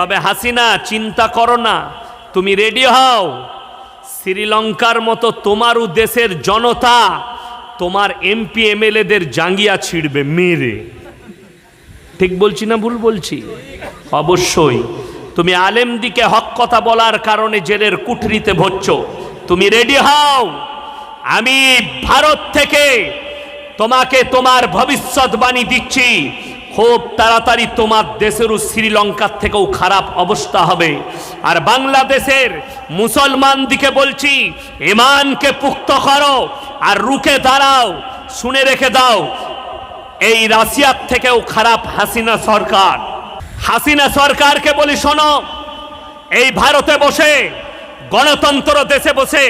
তবে হাসিনা, চিন্তা করো না। তুমি রেডি হও। শ্রীলঙ্কার মতো তোমারও দেশের জনতা, তোমার এমপি এমএলএদের জাঙ্গিয়া ছিড়বে মেরে। ঠিক বলছি না ভুল বলছি? অবশ্যই। তুমি আলেম দিকে হক কথা বলার কারণে জেলের কুঠরিতে ভরছ। তুমি রেডি হও। আমি ভারত থেকে তোমাকে তোমার ভবিষ্যৎবাণী দিচ্ছি। খুব তাড়াতাড়ি তোমার দেশেরও শ্রীলঙ্কার থেকেও খারাপ অবস্থা হবে। আর বাংলাদেশের মুসলমান দিকে বলছি, ইমানকে পুক্ত করো আর রুখে দাঁড়াও, শুনে রেখে দাও, এই রাশিয়ার থেকেও খারাপ হাসিনা সরকার। হাসিনা সরকারকে বলি শোনো, এই ভারতে বসে, গণতন্ত্র দেশে বসে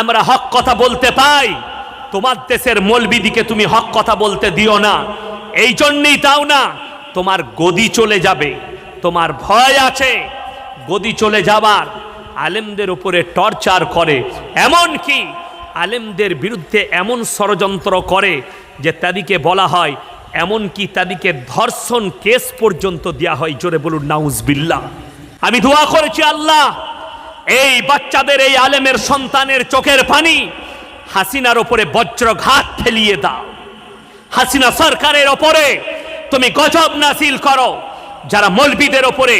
আমরা হক কথা বলতে পাই, তোমার দেশের মলবিদিকে তুমি হক কথা বলতে দিও না। এই জন্যই দাও না, তোমার গদি চলে যাবে, তোমার ভয় আছে। গদি চলে যাবার আলেমদের উপরে টর্চার করে এমন কি আলেমদের বিরুদ্ধে এমন ষড়যন্ত্র করে যে তাদেরকে বলা হয় এমন কি তাদেরকে ধর্ষণ কেস পর্যন্ত দেওয়া হয়। জোরে বলুন নাউজবিল্লা আমি দোয়া করেছি আল্লাহ, এই বাচ্চাদের, এই আলেমের সন্তানের চোখের পানি হাসিনার ওপরে বজ্রঘাত ফেলিয়ে দাও। হাসিনা সরকারের ওপরে। তুমি গজব নাসিল করো। যারা মলবিদের ওপরে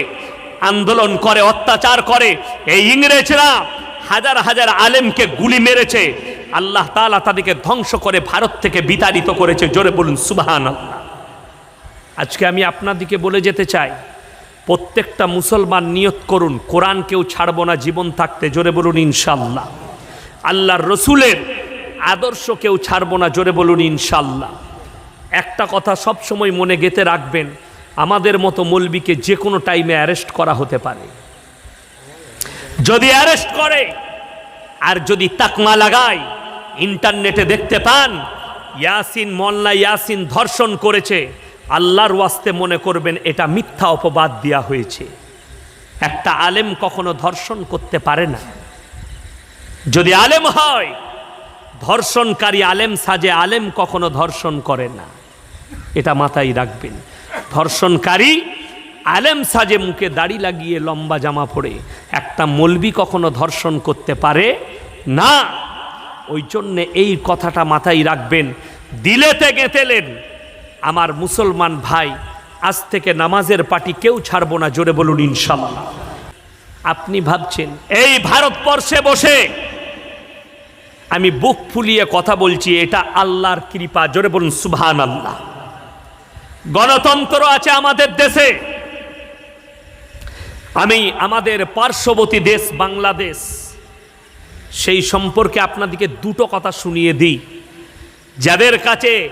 আন্দোলন করে, অত্যাচার করে, এই ইংরেজরা হাজার হাজার আলেমকে গুলি মেরেছে। আল্লাহ তালা তাদেরকে ধ্বংস করে ভারত থেকে বিতাড়িত করেছে। জোরে বলুন সুবাহান আজকে আমি আপনাদিকে বলে যেতে চাই, প্রত্যেকটা মুসলমান নিয়ত করুন, কোরআন কেউ ছাড়ব না, জীবন থাকতে। জোরে বলুন ইনশাল্লাহ আল্লাহর রসুলের আদর্শ কেউ ছাড়বো না, জোরে বলুন ইনশাল্লাহ একটা কথা সব সময় মনে গেতে রাখবেন, আমাদের মতো মলবিকে যে কোনো টাইমে অ্যারেস্ট করা হতে পারে। যদি অ্যারেস্ট করে, আর যদি তাকমা লাগায়, ইন্টারনেটে দেখতে পান, ইয়াসিন মল্লা ইয়াসিন ধর্ষণ করেছে, আল্লাহর ওয়াস্তে মনে করবেন এটা মিথ্যা অপবাদ দেওয়া হয়েছে। একটা আলেম কখনো ধর্ষণ করতে পারে না। যদি আলেম হয়, ধর্ষণকারী আলেম সাজে আলেম কখনো ধর্ষণ করে না। এটা মাথায় রাখবেন। ধর্ষণকারী আলেম সাজে মুখে দাড়ি লাগিয়ে লম্বা জামা পরে একটা মলবি কখনো ধর্ষণ করতে পারে না। ওই জন্যে এই কথাটা মাথায় রাখবেন। দিলেতে গেঁথেলেন। আমার মুসলমান ভাই, আজ থেকে নামাজের পাটি কেউ ছাড়বো না, জোরে বলুন ইনশাল্লাহ। আপনি ভাবছেন, এই ভারতবর্ষে বসে আমি বুক ফুলিয়ে কথা বলছি, এটা আল্লাহর কৃপা। জোরে বলুন সুবহান আল্লাহ গণতন্ত্র আছে আমাদের দেশে। আমি আমাদের পার্শ্ববর্তী দেশ বাংলাদেশ, সেই সম্পর্কে আপনাদেরকে দুটো কথা শুনিয়ে দিই। যাদের কাছে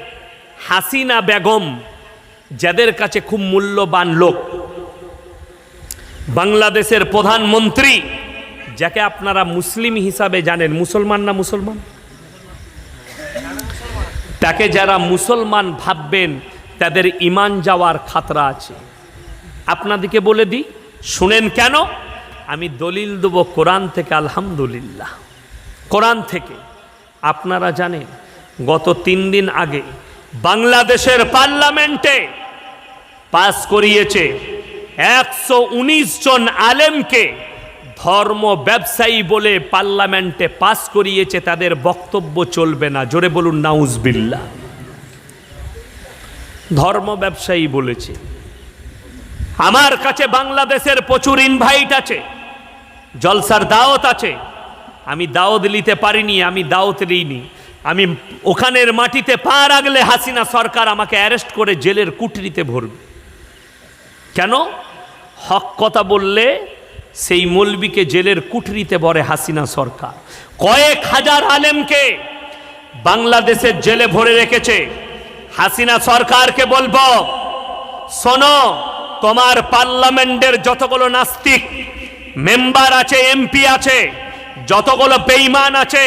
হাসিনা বেগম, যাদের কাছে খুব মূল্যবান লোক, বাংলাদেশের প্রধানমন্ত্রী, যাকে আপনারা মুসলিম হিসাবে জানেন, মুসলমান না মুসলমান? তাকে যারা মুসলমান ভাববেন তাদের ইমান যাওয়ার খাতরা আছে। আপনাদেরকে বলে দিই, শুনেন কেন? আমি দলিল দেব কোরআন থেকে, আলহামদুলিল্লাহ। কোরআন থেকে, আপনারা জানেন, গত তিন দিন আগে বাংলাদেশের পার্লামেন্টে পাস করিয়েছে একশো উনিশ জন আলেমকে ধর্ম ব্যবসায়ী বলে পার্লামেন্টে পাস করিয়েছে, তাদের বক্তব্য চলবে না। জোরে বলুন নাউজবিল্লা ধর্ম ব্যবসায়ী বলেছে। আমার কাছে বাংলাদেশের প্রচুর ইনভাইট আছে। জলসার দাওয়াত আছে। আমি দাওয়াত নিতে পারিনি, আমি দাওয়াত নিইনি আমি ওখানের মাটিতে পা রাখলে হাসিনা সরকার আমাকে অ্যারেস্ট করে জেলের কুটরিতে ভরবে। কেন? হক কথা বললে সেই মলবিকে জেলের কুটরিতে বরে হাসিনা সরকার। কয়েক হাজার আলেমকে বাংলাদেশের জেলে ভরে রেখেছে। হাসিনা সরকারকে বলব, শোনো, তোমার পার্লামেন্টের যতগুলো নাস্তিক মেম্বার আছে, এমপি আছে, যতগুলো বেইমান আছে,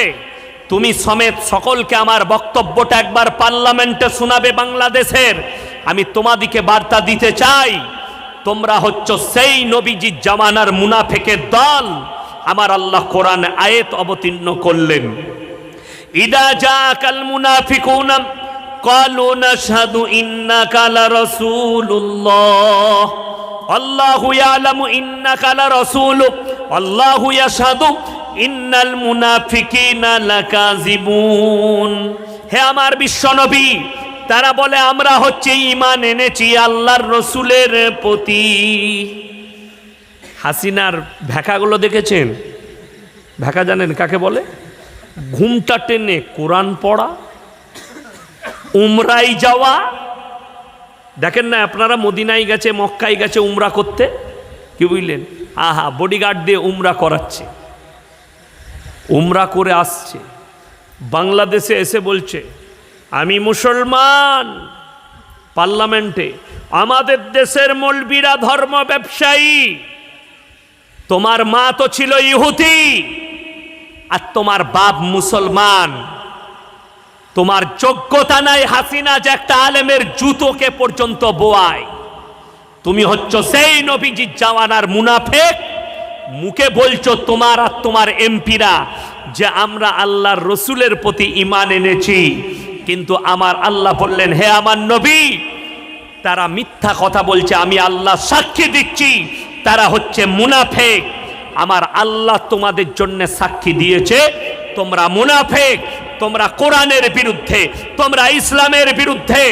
তুমি সমেত সকলকে আমার বক্তব্যটা একবার পার্লামেন্টে শোনাবে বাংলাদেশের। আমি তোমাদিকে বার্তা দিতে চাই, তোমরা হচ্ছ সেই নবীজির জামানার মুনাফেকের দল। আমার আল্লাহ কোরআন আয়েত অবতীর্ণ করলেন। ইদা যা কাল মুনাফিকুন قالوا نشهد إنك لرسول الله আল্লাহু ইয়ালামু ইন্নাকা লারাসূলু আল্লাহু ইয়াশহাদু ইন্নাল মুনাফিকিনা লাকাযিবুন হে আমার বিশ্বনবী তারা বলে আমরা হচ্ছে ঈমান এনেছি আল্লাহর রসুলের প্রতি হাসিনার ভ্যাকাগুলো দেখেছেন ভ্যাকা জানেন কাকে বলে ঘুমটা টেনে কোরআন পড়া উমরাই যাওয়া। দেখেন না, আপনারা মদিনায় গেছে, মক্কায় গেছে উমরা করতে? কি বুঝলেন? আহা বডিগার্ড দিয়ে উমরা করাচ্ছে। উমরা করে আসছে। বাংলাদেশে এসে বলছে, আমি মুসলমান পার্লামেন্টে, আমাদের দেশের মলবিরা ধর্ম ব্যবসায়ী। তোমার মা তো ছিল ইহুতি আর তোমার বাপ মুসলমান। তোমার যোগ্যতা নাই হাসিনা যে একটা আলেমের জুতোকে পর্যন্ত বোয়ায়। তুমি হচ্ছ সেই নবীজির জাওয়ানার মুনাফেক। মুখে বলছো তোমার আর তোমার এমপিরা যে আমরা আল্লাহর রসুলের প্রতি ইমান এনেছি, কিন্তু আমার আল্লাহ বললেন, হে আমার নবী, তারা মিথ্যা কথা বলছে, আমি আল্লাহ সাক্ষী দিচ্ছি, তারা হচ্ছে মুনাফেক। আমার আল্লাহ তোমাদের জন্য সাক্ষী দিয়েছে, তোমরা মুনাফেক। তোমরা কোরআনের বিরুদ্ধে তোমরা ইসলামের বিরুদ্ধে